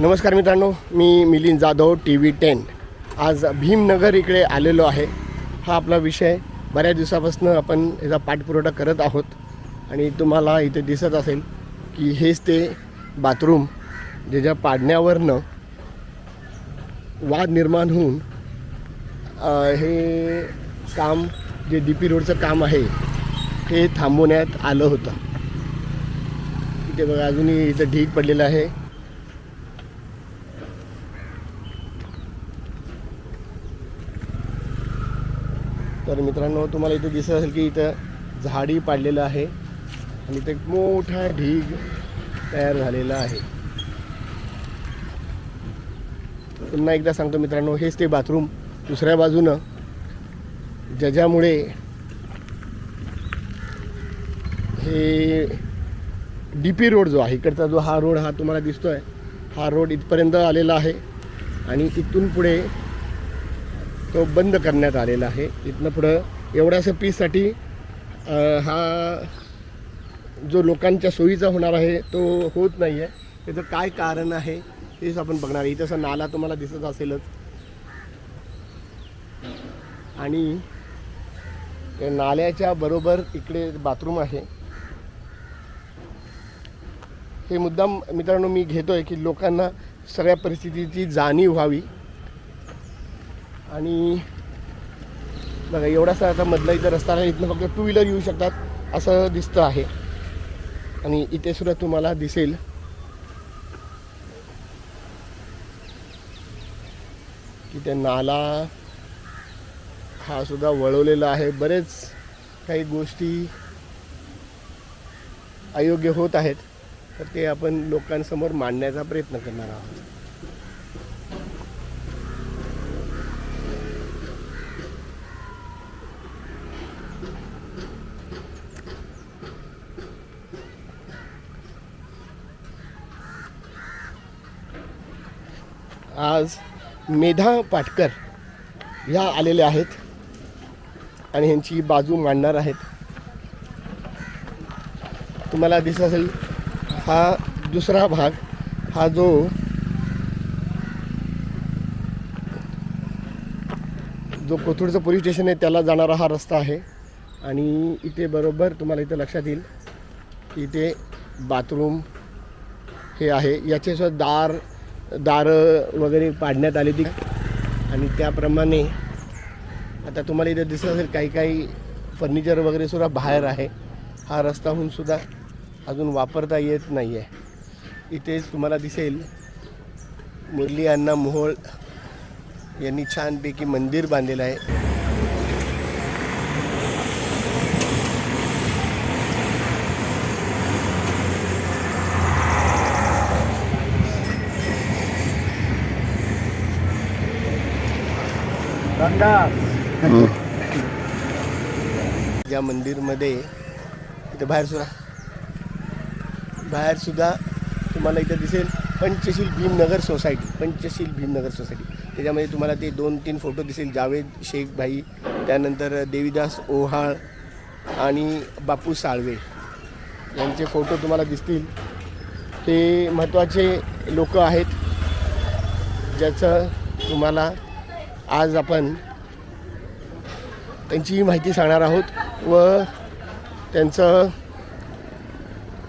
नमस्कार मित्रांनो मी Milind Jadhav T V ten. आज भीमनगर इकडे आलेलो आहे. हा आपला विषय बऱ्याच दिवसापासून आपण याचा पाठपुरवठा करत आहोत. आणि तुम्हाला इथे दिसत असेल की हेच ते बाथरूम ज्याच्या पाडण्यावरनं वाद निर्माण होऊन हे काम जे डी पी रोडचं काम आहे हे थांबवण्यात आलं होतं. इथे बघा अजूनही इथं ढीग पडलेलं आहे. तर मित्रांनो तुम्हाला इथे दिसत असेल की इथं झाडी पाडलेलं आहे. आणि इथे एक मोठा ढीग तयार झालेला आहे. पुन्हा एकदा सांगतो मित्रांनो हेच ते बाथरूम दुसऱ्या बाजूनं. ज्याच्यामुळे हे डी पी रोड जो आहे इकडचा जो हा रोड हा तुम्हाला दिसतोय हा रोड इथपर्यंत आलेला आहे. आणि इथून पुढे तो बंद करण्यात आलेला आहे. इथनं पुढं एवढ्याशा पीससाठी हा जो लोकांच्या सोयीचा होणार आहे तो होत नाही आहे त्याचं काय कारण आहे तेच आपण बघणार आहे. इथं नाला तुम्हाला दिसत असेलच. आणि त्या नाल्याच्या बरोबर इकडे बाथरूम आहे. हे मुद्दाम मित्रांनो मी घेतोय की लोकांना सगळ्या परिस्थितीची जाणीव व्हावी. आणि बघा एवढासा आता मधला इथं रस्ता आहे इथनं फक्त टू व्हीलर येऊ शकतात असं दिसतं आहे. आणि इथे सुद्धा तुम्हाला दिसेल. की ते नाला हा सुद्धा वळवलेला आहे. बरेच काही गोष्टी अयोग्य होत आहेत तर ते आपण लोकांसमोर मांडण्याचा प्रयत्न करणार आहोत. आज मेधा पाटकर ह्या आलेल्या आहेत आणि ह्यांची बाजू मांडणार आहेत. तुम्हाला दिसत असेल हा दुसरा भाग हा जो जो कोथरूडचं पोलीस स्टेशन आहे त्याला जाणारा हा रस्ता आहे. आणि इथे बरोबर तुम्हाला इथे लक्षात येईल इथे बाथरूम हे आहे. याचे सुद्धा दार दारं वगैरे पाडण्यात आली ती आणि त्याप्रमाणे आता तुम्हाला इथे दिसत असेल काही काही फर्निचर वगैरे सुद्धा बाहेर आहे. हा रस्ताहून सुद्धा अजून वापरता येत नाही आहे इथेच तुम्हाला दिसेल मुरली अण्णा मोहोळ यांनी छानपैकी मंदिर बांधलेलं आहे. या मंदिरमध्ये इथे बाहेर सुद्धा. बाहेर सुद्धा तुम्हाला इथं दिसेल पंचशील भीमनगर सोसायटी पंचशील भीमनगर सोसायटी. त्याच्यामध्ये तुम्हाला ते दोन तीन फोटो दिसेल. जावेद शेख भाई त्यानंतर देवीदास ओहाळ आणि बापू साळवे. यांचे फोटो तुम्हाला दिसतील. ते महत्त्वाचे लोक आहेत ज्याचं तुम्हाला आज आपण त्यांची माहिती सांगणार आहोत व त्यांचं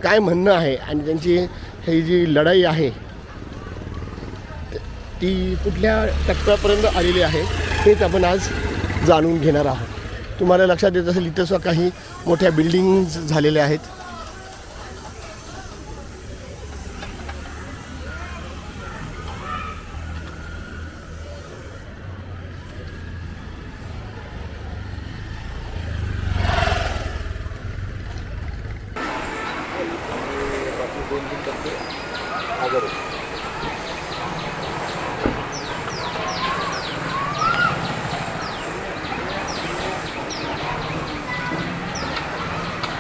काय म्हणणं आहे आणि त्यांची ही जी लढाई आहे ती कुठल्या टप्प्यापर्यंत आलेली आहे हेच आपण आज जाणून घेणार आहोत. तुम्हाला लक्षात येत असेल इथंसुद्धा काही मोठ्या बिल्डिंग्ज झालेल्या आहेत.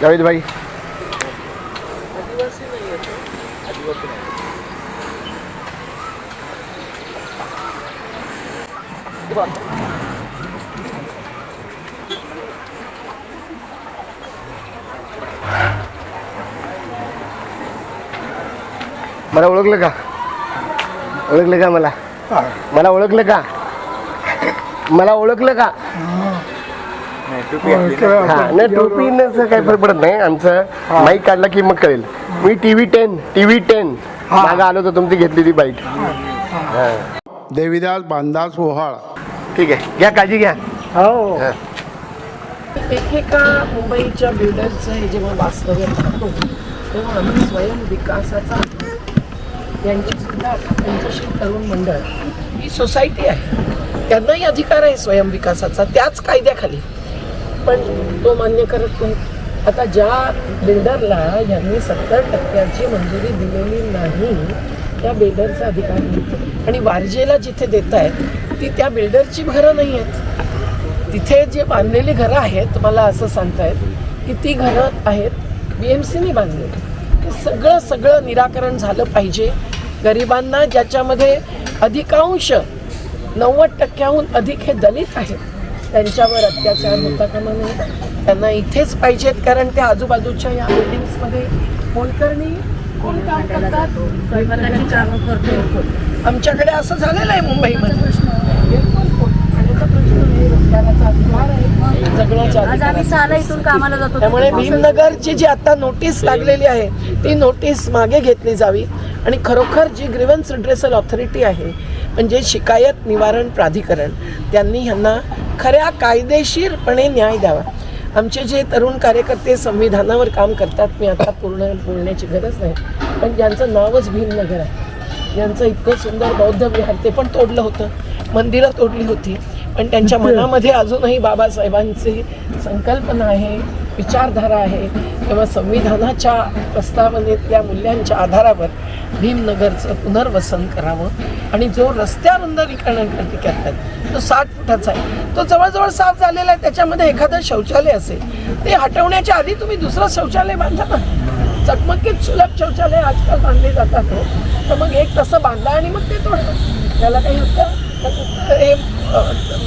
जावेद भाई। मला ओळखलं का? ओळखलं का मला? मला ओळखलं का? मला ओळखलं का? हा नाही टोपीनं काही फरक पडत नाही. आमचं माईक काढला की मग कळेल. मी टीव्ही टेन टीव्ही टेन मागं आलो तर तुमची घेतलेली बाईक देवीदास बांधास ओहाळ. ठीक आहे. घ्या काळजी घ्या. हो. हा. एकेका मुंबईच्या बिल्डरचं हे जेव्हा वास्तव्य पाहतो तेव्हा आम्ही स्वयं विकासाचा यांची सुद्धा पंचशील तरुण मंडळ ही सोसायटी आहे. त्यांनाही अधिकार आहे स्वयं विकासाचा. त्याच कायद्याखाली पण तो मान्य करत नाही. आता ज्या बिल्डरला यांनी सत्तर टक्क्याची मंजुरी दिलेली नाही त्या बिल्डरचा अधिकार नाही. आणि वारजेला जिथे देत आहेत ती त्या बिल्डरची घरं नाही आहेत तिथे जे बांधलेली घरं आहेत मला असं सांगतायत की ती घरं आहेत बी एम सीने बांधलेली सगळं सगळं निराकरण झालं पाहिजे. गरिबांना ज्याच्यामध्ये अधिकांश नव्वद टक्क्याहून अधिक हे दलित आहेत. त्यांच्यावर अत्याचार होता कामा नये त्यांना इथेच पाहिजेत कारण ते आजूबाजूच्या या बिल्डिंग्समध्ये मोलकरणी कोण काम करतात? आमच्याकडे असं झालेलं आहे मुंबईमध्ये. त्यामुळे भीमनगरची जी आता नोटीस लागलेली आहे ती नोटीस मागे घेतली जावी. आणि खरोखर जी ग्रीवन्स रिड्रेसल ऑथॉरिटी आहे म्हणजे शिकायत निवारण प्राधिकरण त्यांनी ह्यांना खऱ्या कायदेशीरपणे न्याय द्यावा. आमचे जे तरुण कार्यकर्ते संविधानावर काम करतात मी आता पूर्ण बोलण्याची गरज नाही पण ज्यांचं नावच भीमनगर आहे यांचं इतकं सुंदर बौद्ध विहार ते पण तोडलं होतं. मंदिरं तोडली होती पण त्यांच्या मनामध्ये अजूनही बाबासाहेबांची संकल्पना आहे विचारधारा आहे किंवा संविधानाच्या प्रस्तावनेतल्या मूल्यांच्या आधारावर भीमनगरचं पुनर्वसन करावं आणि जो रस्त्यावर रुंदरीकरणासाठी करतात तो साठ फुटाचा आहे. तो जवळजवळ साफ झालेला आहे. त्याच्यामध्ये एखादं शौचालय असेल ते हटवण्याच्या आधी तुम्ही दुसरं शौचालय बांधा ना. चकमकीत सुलभ शौचालय आजकाल बांधले जातात हो. तर मग एक तसं बांधा आणि मग ते तोडलं त्याला काही हक्क हे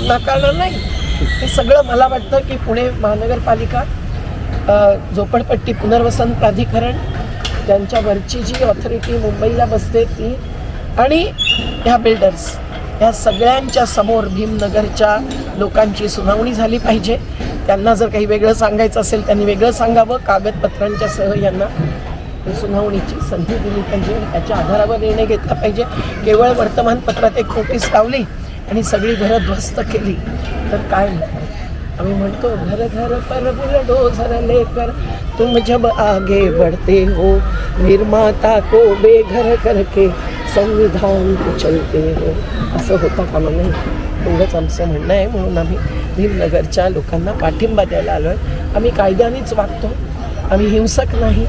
नाकारणार नाही. हे सगळं मला वाटतं की पुणे महानगरपालिका झोपडपट्टी पुनर्वसन प्राधिकरण त्यांच्यावरची जी ऑथॉरिटी मुंबईला बसते ती आणि ह्या बिल्डर्स ह्या सगळ्यांच्या समोर भीमनगरच्या लोकांची सुनावणी झाली पाहिजे. त्यांना जर काही वेगळं सांगायचं असेल त्यांनी वेगळं सांगावं. कागदपत्रांच्या सह यांना सुनावणीची संधी दिली पाहिजे त्याच्या आधारावर निर्णय घेतला पाहिजे. केवळ वर्तमानपत्रात एक नोटीस लावली आणि सगळी घरं ध्वस्त केली तर काय? आम्ही म्हणतो घर घर पर बुलडोजर लेकर तुम जब आगे बढ़ते हो निर्माता को बेघर करके संविधान चलते हो असं होता कामा नाही एवढंच आमचं म्हणणं आहे म्हणून आम्ही भीमनगरच्या लोकांना पाठिंबा द्यायला आलो आहे आम्ही कायद्यानेच वागतो आम्ही हिंसक नाही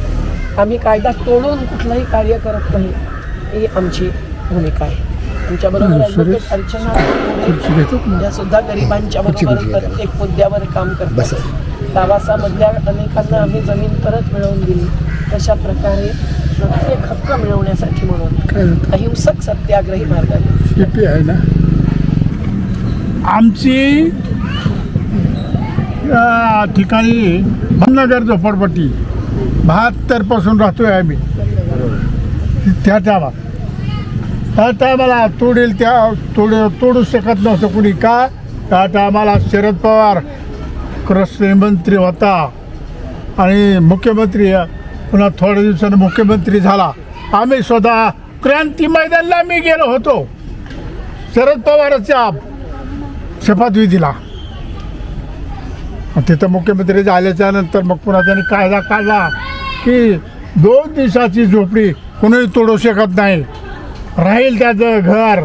आम्ही कायदा तोडून कुठलंही कार्य करत नाही ही आमची भूमिका आहे आमच्याबरोबर ॲडव्होकेट अर्चना या सुद्धा गरिबांच्या बरोबर प्रत्येक मुद्द्यावर काम करतात. दावासामधल्या अनेकांना आम्ही जमीन परत मिळवून दिली. तशा प्रकारे प्रत्येक हक्क मिळवण्यासाठी म्हणून अहिंसक सत्याग्रही मार्गाने. आहे ना? आमची ठिकाणी भमनगर झोपडपट्टी बहात्तरपासून राहतोय आम्ही. त्या टायमात त्या टायमाला तोडील त्या तोड तोडू शकत नव्हतं कुणी. का? त्या टायमाला शरद पवार कृषी मंत्री होता. आणि मुख्यमंत्री पुन्हा थोड्या दिवसानं मुख्यमंत्री झाला. आम्ही स्वतः क्रांती मैदानला मी गेलो होतो. शरद पवारच्या शपथविधीला. तिथं मुख्यमंत्री झाल्याच्यानंतर मग पुन्हा त्यांनी कायदा काढला की दोन दिवसाची झोपडी कोणीही तोडू शकत नाही. राहील त्याचं घर.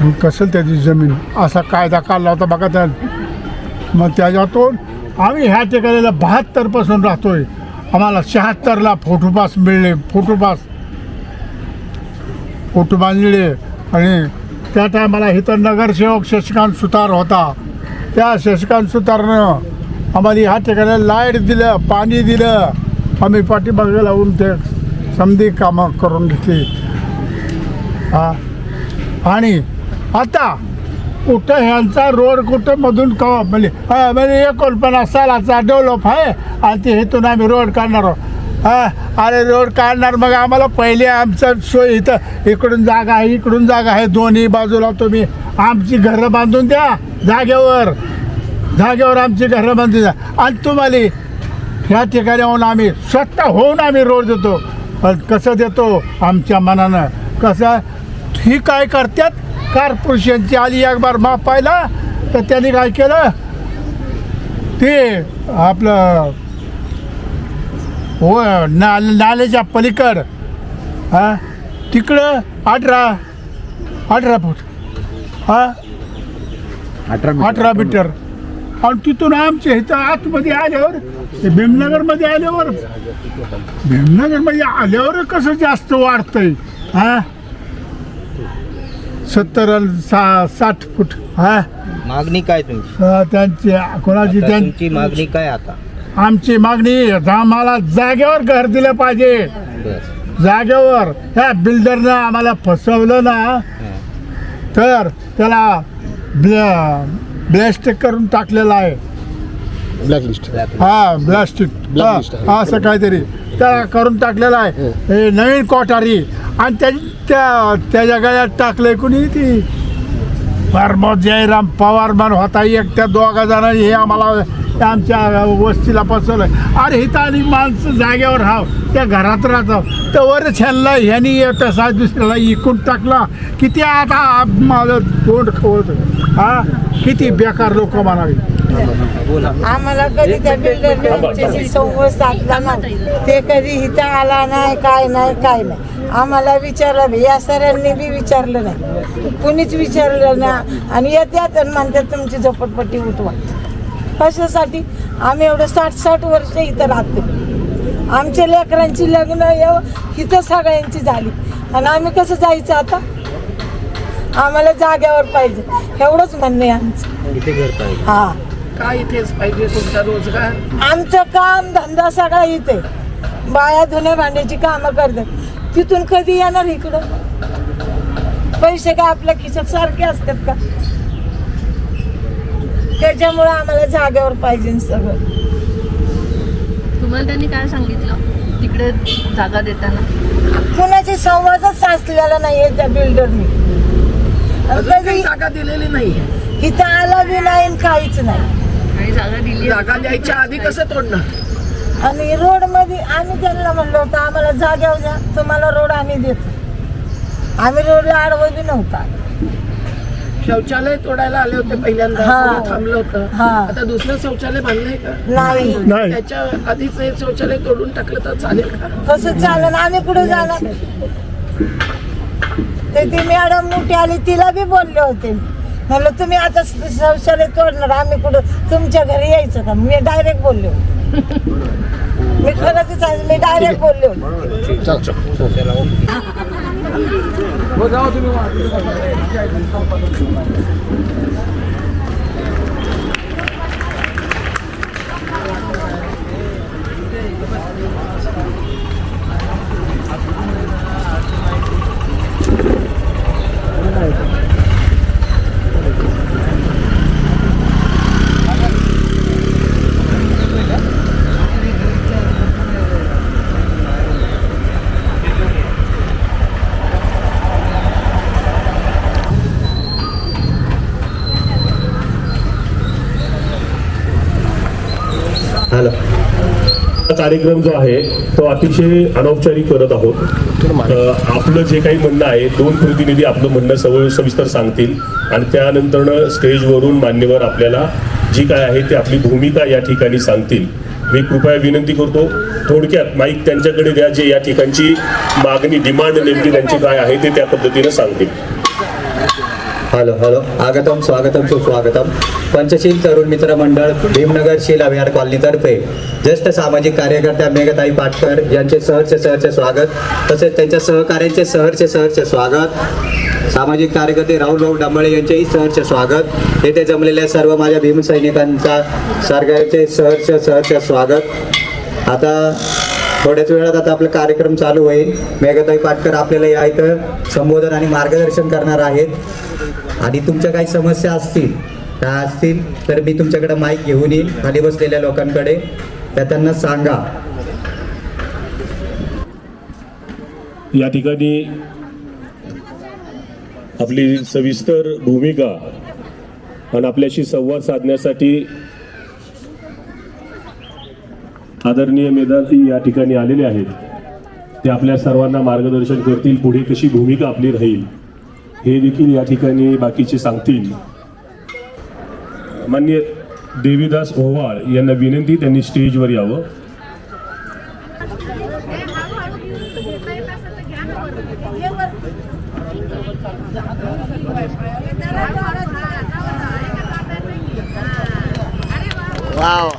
आणि कसं त्याची जमीन? असा कायदा काढला होता बघा त्या मग त्याच्यातून आम्ही ह्या ठिकाणीला बहात्तरपासून राहतोय. आम्हाला शहात्तरला फोटोपास मिळले. फोटोपास फोटो बांधले आणि त्या टायमाला इथं नगरसेवक शशिकांत सुतार होता. त्या शशिकांत सुतारनं आम्हाला ह्या ठिकाणी लाइट दिलं पाणी दिलं. आम्ही पाठीमागे लावून ते समधी कामं करून घेतली. हा. आणि आता कुठं ह्यांचा रोड कुठं मधून कवा म्हणजे म्हणजे एकोणपन्नास सालाचा डेव्हलप आहे. आणि ते हेतून आम्ही रोड काढणार आहोत. अरे रोड काढणार मग आम्हाला पहिले आमचं सोय इथं इकडून जागा आहे इकडून जागा आहे. दोन्ही बाजूला तुम्ही आमची घरं बांधून द्या जागेवर. जागेवर आमची घरं बांधून द्या. आणि तुम्हाला ह्या ठिकाणी येऊन आम्ही स्वतः होऊन आम्ही रोड देतो. कसं देतो आमच्या मनानं? कसं? ही काय करतात कॉर्पोरेशनची आली एक बार माप पाहिला तर त्यांनी काय केलं? ते आपलं हो ना नाल्याच्या पलीकड हा तिकडं अठरा अठरा फूट हा अठरा मीटर. आणि तिथून आमच्या इथं आतमध्ये आल्यावर ते भीमनगरमध्ये आल्यावर भीमनगरमध्ये आल्यावर कसं जास्त वाढतंय? हा? सत्तर आणि सा साठ फूट हा? मागणी काय तुमची? अं, त्यांची कोणाची आता त्यां तुमची मागणी काय आता? आमची मागणी आम्हाला जागेवर घर दिलं पाहिजे. जागेवर ह्या बिल्डरनं आम्हाला फसवलं ना तर त्याला ब्ल ब्लॅस्टिक करून टाकलेलं आहे. ब्लॅकलिस्ट हा ब्लॅस्टिक Blacklist आहे. हा असं काहीतरी. त्याला करून टाकलेलं आहे. हे. नवीन कोठारी. आणि त्या त्या त्याच्या गळ्यात टाकलंय कुणी ती? प्रमोद जयराम पवार मन होता एक त्या दोघा जणांनी. हे आम्हाला आमच्या वस्तीला फसवलंय अरे हिथं आणि माणसं जागेवर राहाव त्या घरात राहतो. तर वर छानला ह्यानी एक तसा दुसऱ्याला इकून टाकला. किती आता माझं तोंड खवत हा? किती बेकार लोक म्हणावी. आम्हाला कधी त्या बिल्डरने संवाद साधला नाही. ते कधी इथं आला नाही काय नाही काय नाही. आम्हाला विचारलं. या सरांनी बी विचारलं नाही. कुणीच विचारलं नाही आणि येत्यात आणि म्हणतात तुमची झोपडपट्टी उठवा. कशासाठी? आम्ही एवढं साठ साठ वर्ष इथं राहतो. आमच्या लेकरांची लग्न एव इथं सगळ्यांची झाली. आणि आम्ही कसं जायचं आता? आम्हाला जाग्यावर पाहिजे. एवढंच म्हणणं आहे आमचं. हां. काय इथेच पाहिजे तुमचा रोजगार? आमचं काम धंदा सगळा इथे. बाया धुण्या भांड्याची कामं करतात. तिथून कधी येणार इकडं? पैसे काय आपल्या खिशात सारखे असतात का? त्याच्यामुळं आम्हाला जागेवर पाहिजे सगळं. तुम्हाला त्यांनी काय सांगितलं? तिकडे जागा देताना? कुणाची संवादच साचलेला नाहीये त्या बिल्डरनी अजून काही जागा दिलेली नाहीये. इथं आला बी नाही आणि काहीच नाही. आणि जागा दिली जागा द्यायच्या आधी कसं तोडणार? आणि रोडमध्ये आम्ही त्यांना म्हणलो होतं आम्हाला जाग्यावर द्या तुम्हाला रोड आम्ही देतो. आम्ही रोडला आडवं बी नव्हता. शौचालय तोडायला आले होते पहिल्यांदा हा. कोणी थांबलं होतं. हा. आता दुसरं शौचालय बांधलंय का? नाही. नाही. त्याच्या आधीच हे शौचालय तोडून टाकलं तर चालेल का? कसं चालेल आम्ही कुठे जाणार? ते ती मॅडम मोठी आली तिला बी बोलले होते. म्हणलं तुम्ही आता शौचालय तोडणार आम्ही कुठं तुमच्या घरी यायचं का? मी डायरेक्ट बोलले मी खरंच मी डायरेक्ट बोलले होते. हॅलो कार्यक्रम जो आहे तो अतिशय अनौपचारिक करत आहोत. आपलं जे काही म्हणणं आहे दोन प्रतिनिधी आपलं म्हणणं सवय सविस्तर सांगतील आणि त्यानंतरनं स्टेजवरून मान्यवर आपल्याला जी काय आहे ती आपली भूमिका या ठिकाणी सांगतील. मी कृपया विनंती करतो थोडक्यात माईक त्यांच्याकडे द्या जे या ठिकाणची मागणी डिमांड नेमकी त्यांची काय आहे ते त्या पद्धतीनं सांगतील. Hello hello. आगतम स्वागतम सुस्वागतम पंचशील तरुण मित्र मंडळ भीमनगर शील अभियान कॉलनीतर्फे ज्येष्ठ सामाजिक कार्यकर्त्या मेघताई पाटकर यांचे सहर्ष सहर्ष स्वागत. तसेच त्यांच्या सहकार्यांचे सहर्ष सहर्ष स्वागत. सामाजिक कार्यकर्ते राहुल भाऊ डांबळे यांचेही सहर्ष स्वागत. येथे जमलेल्या सर्व माझ्या भीमसैनिकांचा सरकारचे सहर्ष सहर्ष स्वागत. आता थोड्याच वेळात आता आपला कार्यक्रम चालू होईल. मेघताई पाटकर आपल्याला या इथं संबोधन आणि मार्गदर्शन करणार आहेत. आणि तुमच्या काही समस्या असतील त्या असतील तर मी तुमच्याकडे माईक घेऊन येईल खाली बसलेल्या लोकांकडे. त्या त्यांना सांगा. या ठिकाणी आपली सविस्तर भूमिका आणि आपल्याशी संवाद साधण्यासाठी आदरणीय मेधावी या ठिकाणी आलेले आहेत. ते आपल्या सर्वांना मार्गदर्शन करतील पुढे कशी भूमिका आपली राहील हे देखील या ठिकाणी बाकीचे सांगतील. मान्य देवीदास ओव्हाळ यांना विनंती त्यांनी स्टेजवर यावं. Wow.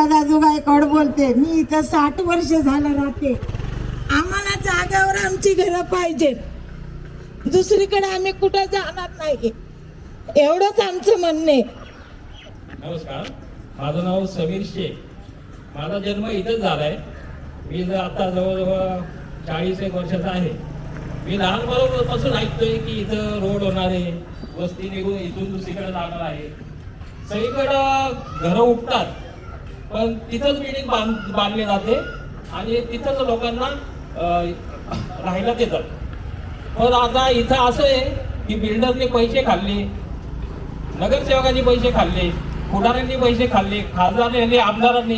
मी अलका दादू बोलते. मी इथं साठ वर्ष झालं राहते. आम्हाला जागेवर आमची घरं पाहिजे. दुसरीकडे आम्ही कुठं जाणार नाही. एवढंच आमचं म्हणणं आहे. नमस्कार. माझं नाव समीर शेख. माझा जन्म इथंच झाला आहे मी जर आता जवळजवळ चाळीस एक वर्षाचा आहे. मी लहानपणापासून ऐकतोय की इथं रोड होणार आहे. वस्ती निघून इथून दुसरीकडे जाणार आहे. सगळीकडं घरं उठतात. पण तिथंच बिल्डिंग बांध बांधली जाते आणि तिथंच लोकांना राहायला देतात. पण आता इथं असं आहे की बिल्डरने पैसे खाल्ले नगरसेवकांनी पैसे खाल्ले पुढाऱ्यांनी पैसे खाल्ले खासदारांनी आमदारांनी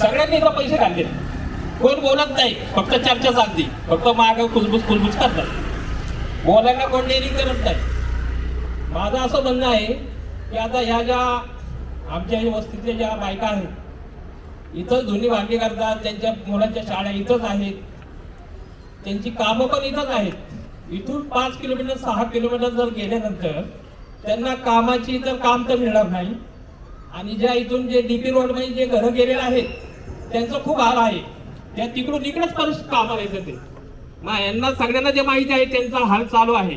सगळ्यांनी इथं पैसे खाल्ले. कोण बोलत नाही फक्त चर्चा चालते फक्त माग कुलबुस कुलबुस करतात. बोलायला कोण डेअरिंग करत नाही. माझं असं म्हणणं आहे की आता ह्या ज्या आमच्या वस्तीतल्या ज्या बायका आहेत इथं जुनी भांडी करतात त्यांच्या मुलांच्या शाळा इथंच आहेत. त्यांची कामं पण इथंच आहेत. इथून पाच किलोमीटर सहा किलोमीटर जर गेल्यानंतर त्यांना कामाची तर काम तर मिळणार नाही. आणि ज्या इथून जे डी पी रोडमध्ये जे घरं गेलेले आहेत त्यांचं खूप हाल आहे. त्या तिकडून इकडेच परत कामाला येतं ते. मग यांना सगळ्यांना जे माहिती आहे त्यांचा हाल चालू आहे.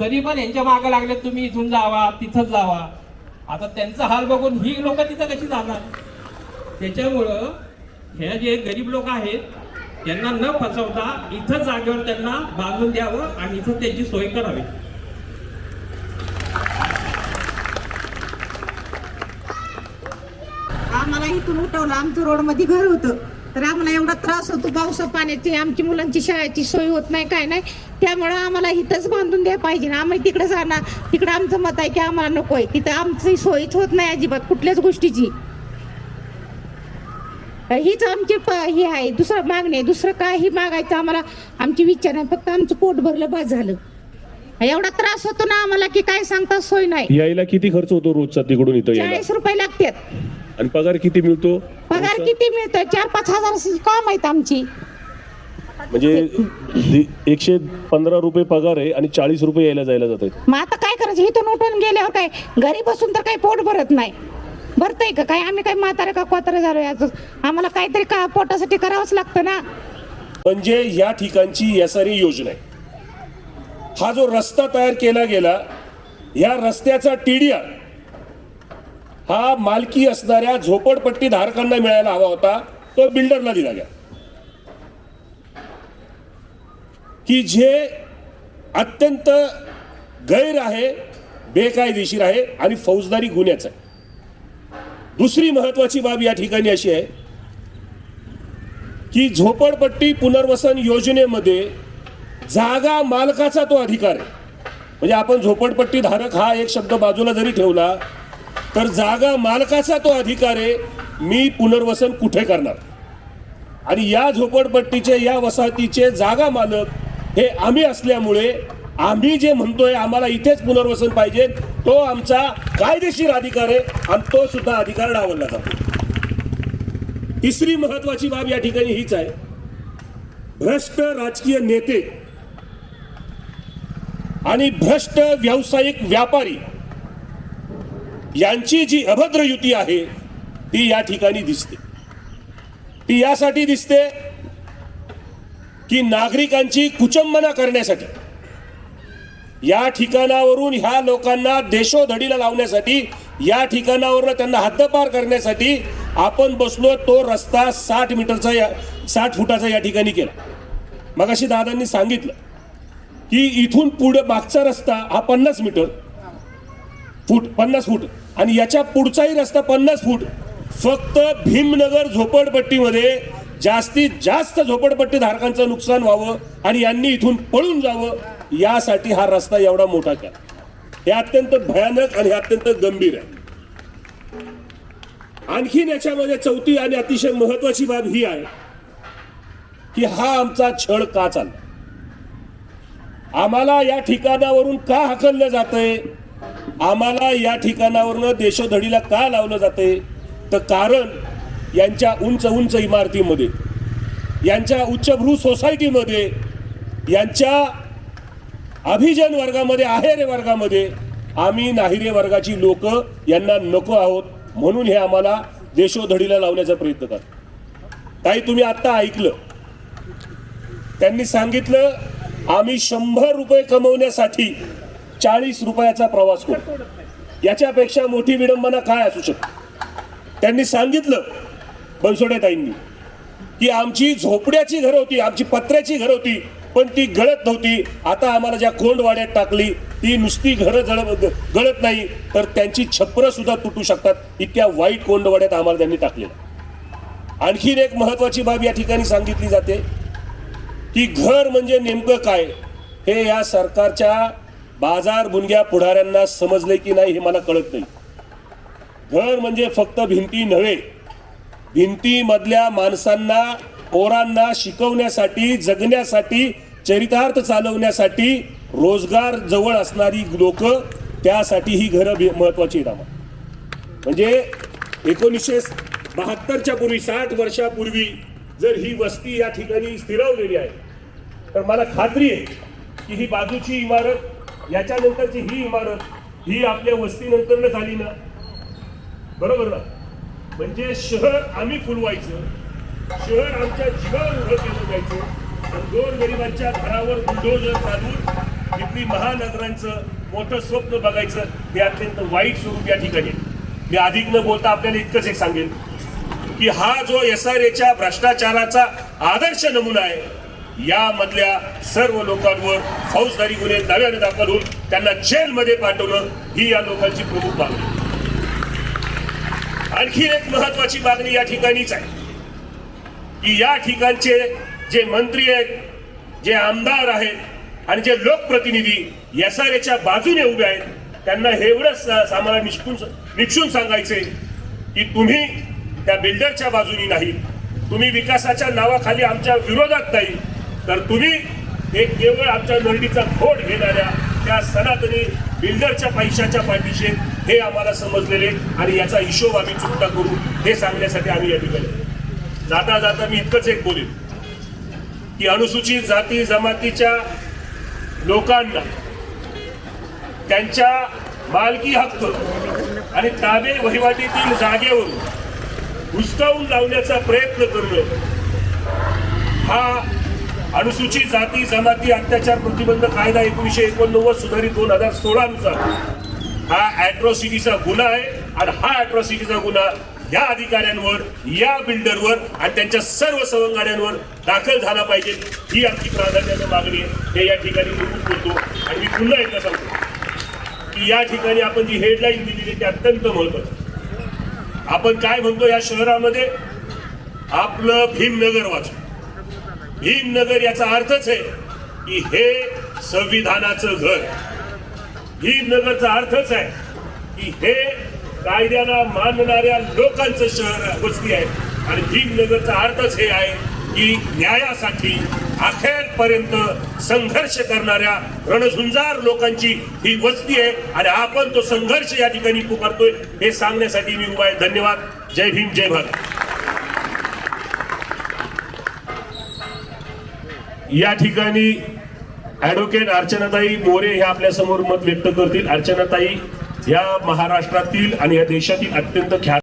तरी पण यांच्या मागं लागले तुम्ही इथून जावा तिथंच जावा. आता त्यांचा हाल बघून ही लोक तिथं कशी जाणार? त्याच्यामुळं ह्या जे गरीब लोक आहेत त्यांना न फसवता इथं जागेवर त्यांना बांधून द्यावं आणि इथं त्यांची सोय करावी. आम्हाला इथून उठवलं आमचं रोडमध्ये घर होतं. तर आम्हाला एवढा त्रास होतो पावसा पाण्याची आमची मुलांची शाळेची सोय होत नाही काय नाही. त्यामुळं आम्हाला इथंच बांधून द्या पाहिजे. ना आम्ही तिकडे जाणार. तिकडं आमचं मत आहे की आम्हाला नको आहे. तिथं आमची सोयीच होत नाही अजिबात कुठल्याच गोष्टीची. हीच आमची प ही आहे. दुसरं मागणी आहे. दुसरं काही मागायचं आम्हाला आमची विचार नाही. फक्त आमचं पोट भरलं बस झालं. एवढा त्रास होतो ना आम्हाला की काय सांगता सोय नाही. यायला किती खर्च होतो रोजचा तिकडून इथं यायला? चाळीस रुपये लागतात. आणि पगार किती मिळतो? पगार किती मिळतोय? चार पाच हजार काम आहेत आमची. म्हणजे दि- एकशे पंधरा रुपये पगार आहे आणि चाळीस रुपये यायला जायला जात आहेत. मग आता काय करायचं? इथून उठून गेल्यावर काय? घरी बसून तर काही पोट भरत नाही. भरतंय का? काय आम्ही काय म्हातारे का कोतारे झालो याच? आम्हाला काहीतरी का पोटासाठी करावंच लागतं ना? म्हणजे या ठिकाणची एसआरई योजना आहे. हा जो रस्ता तयार केला गेला या रस्त्याचा टीडीआर हा मालकी असणाऱ्या झोपडपट्टी धारकांना मिळायला हवा होता तो बिल्डरला दिला गेला. की जे अत्यंत गैर आहे बेकायदेशीर आहे आणि फौजदारी गुन्ह्याचं आहे. दुसरी महत्वाची बाब या ठिकाणी अशी आहे की झोपडपट्टी पुनर्वसन योजनेमध्ये जागा मालकाचा तो अधिकार आहे. म्हणजे आपण झोपडपट्टी धारक हा एक शब्द बाजूला जरी ठेवला तर जागा मालकाचा तो अधिकार आहे मी पुनर्वसन कुठे करणार? आणि या झोपडपट्टीचे या वसाहतीचे जागा मालक हे आम्ही असल्यामुळे आम्ही जे म्हणतोय आम्हाला इथेच पुनर्वसन पाहिजे. तो आमचा कायदेशीर अधिकार आहे आणि तो सुद्धा अधिकार डावलला जातो. तिसरी महत्वाची बाब या ठिकाणी हीच आहे. भ्रष्ट राजकीय नेते आणि भ्रष्ट व्यावसायिक व्यापारी यांची जी अभद्र युती आहे ती या ठिकाणी दिसते. ती यासाठी दिसते की नागरिकांची कुचंबना करण्यासाठी या ठिकाणावरून ह्या लोकांना देशोधडीला लावण्यासाठी या ठिकाणावरून त्यांना हद्दपार करण्यासाठी आपण बसलो तो रस्ता साठ मीटरचा या साठ फुटाचा या ठिकाणी केला. मग अशी दादांनी सांगितलं की इथून पुढे मागचा रस्ता हा पन्नास मीटर फूट पन्नास फूट. आणि याच्या पुढचाही रस्ता पन्नास फूट. फक्त भीमनगर झोपडपट्टीमध्ये जास्तीत जास्त झोपडपट्टी धारकांचं नुकसान व्हावं आणि यांनी इथून पळून जावं यासाठी हा रस्ता एवढा मोठा करा हे अत्यंत भयानक आणि अत्यंत गंभीर आहे. आणखीन याच्यामध्ये चौथी आणि अतिशय महत्वाची बाब ही आहे की हा आमचा छळ का चालला? आम्हाला या ठिकाणावरून का हकललं जातंय? आम्हाला या ठिकाणावरनं देशोधडीला का लावलं जाते तर कारण यांच्या उंच उंच इमारतीमध्ये यांच्या उच्चभ्रू सोसायटीमध्ये यांच्या अभिजन वर्गामध्ये आहेरे वर्गामध्ये. आम्ही नाहिरे वर्गाची लोक यांना नको आहोत. म्हणून हे आम्हाला देशोधडीला लावण्याचा प्रयत्न करतात. काही तुम्ही आत्ता ऐकलं. त्यांनी सांगितलं आम्ही शंभर रुपये कमवण्यासाठी चाळीस रुपयाचा प्रवास करतो याच्यापेक्षा मोठी विडंबना काय असू शकते? त्यांनी सांगितलं बनसोडे ताईंनी की आमची झोपड्याची घरं होती आमची पत्र्याची घरं होती. पण ती गळत नव्हती. आता आम्हाला ज्या कोंडवाड्यात टाकली ती नुसती घरं जळ गळत नाही तर त्यांची छप्परं सुद्धा तुटू शकतात. इतक्या वाईट कोंडवाड्यात आम्हाला त्यांनी टाकलेलं. आणखीन एक महत्वाची बाब या ठिकाणी सांगितली जाते की घर म्हणजे नेमकं काय? हे या सरकारच्या बाजार बुनग्या पुढाऱ्यांना समजले की नाही हे मला कळत नाही. घर म्हणजे फक्त भिंती नव्हे भिंतीमधल्या माणसांना पोरांना शिकवण्यासाठी जगण्यासाठी चरितार्थ चालवण्यासाठी रोजगार जवळ असणारी लोक त्यासाठी ही घरं महत्वाची आहेत म्हणजे एकोणीसशे बहात्तरच्या पूर्वी साठ वर्षापूर्वी जर ही वस्ती या ठिकाणी स्थिरावलेली आहे तर मला खात्री आहे की ही बाजूची इमारत याच्यानंतरची ही इमारत ही आपल्या वस्तीनंतर झाली ना? बरोबर ना? म्हणजे शहर आम्ही फुलवायचं शहर आमच्या जीवावर उभं केलं जायचं आणि दोन गरिबांच्या घरावर बुलडोजर चालून इथली महानगरांचं मोठं स्वप्न बघायचं हे अत्यंत वाईट स्वरूप या ठिकाणी मी अधिक न बोलता आपल्याला इतकंच एक सांगेन की हा जो एस आर एच्या भ्रष्टाचाराचा आदर्श नमुना आहे यामधल्या सर्व लोकांवर फौजदारी गुन्हे नव्याने दाखल होऊन त्यांना जेलमध्ये पाठवणं ही या लोकांची प्रमुख मागणी आणखी एक महत्वाची मागणी या ठिकाणीच आहे की या ठिकाणचे जे मंत्री आहेत जे आमदार आहेत आणि जे लोकप्रतिनिधी एस आर एच्या बाजूने उभे आहेत त्यांना एवढंच आम्हाला निष्ठून निक्षून सांगायचे की तुम्ही त्या बिल्डरच्या बाजूनी नाही. तुम्ही विकासाच्या नावाखाली आमच्या विरोधात नाही. तर तुम्ही एक केवळ आमच्या नरडीचा खोट घेणाऱ्या त्या सनातनी बिल्डरच्या पैशाच्या पाठीशी हे आम्हाला समजलेले आणि याचा हिशोब आम्ही चुकता करू हे सांगण्यासाठी आम्ही या ठिकाणी जाता जाता मी इतकंच एक बोलेन. की अनुसूचित जाती जमातीच्या लोकांना त्यांच्या मालकी हक्क आणि ताबे वहिवाटीतील जागेवरून हुसकावून लावण्याचा प्रयत्न करणं हा अनुसूचित जाती जमाती अत्याचार प्रतिबंध कायदा एकोणीसशे एकोणनव्वद सुधारित दोन हजार सोळानुसार हा ॲट्रॉसिटीचा गुन्हा आहे आणि हा ॲट्रॉसिटीचा गुन्हा या अधिकाऱ्यांवर या बिल्डरवर आणि त्यांच्या सर्व सवंगाड्यांवर दाखल झाला पाहिजे. ही आमची प्राधान्याची मागणी आहे. हे या ठिकाणी बोलतो आणि मी पुन्हा एकदा सांगतो की या ठिकाणी आपण जी हेडलाईन दिलेली आहे ती अत्यंत महत्वाची आपण काय म्हणतो या शहरामध्ये? आपलं भीमनगर वाचू भीमनगर याचा अर्थच आहे की हे संविधानाचं घर. भीमनगरचा अर्थच आहे की हे कायद्याला मानणाऱ्या लोकांचं शहर वस्ती आहे. आणि भीमनगरचा अर्थच हे आहे की न्यायासाठी अखेरपर्यंत संघर्ष करणाऱ्या रणझुंजार लोकांची ही वस्ती आहे. आणि आपण तो संघर्ष या ठिकाणी पुकारतोय हे सांगण्यासाठी मी उभा आहे. धन्यवाद. जय भीम जय भारत या ठिकाणी ॲडव्होकेट अर्चनाताई मोरे हे आपल्यासमोर मत व्यक्त करतील. अर्चनाताई या महाराष्ट्रातील आणि या देशातील अत्यंत ख्यात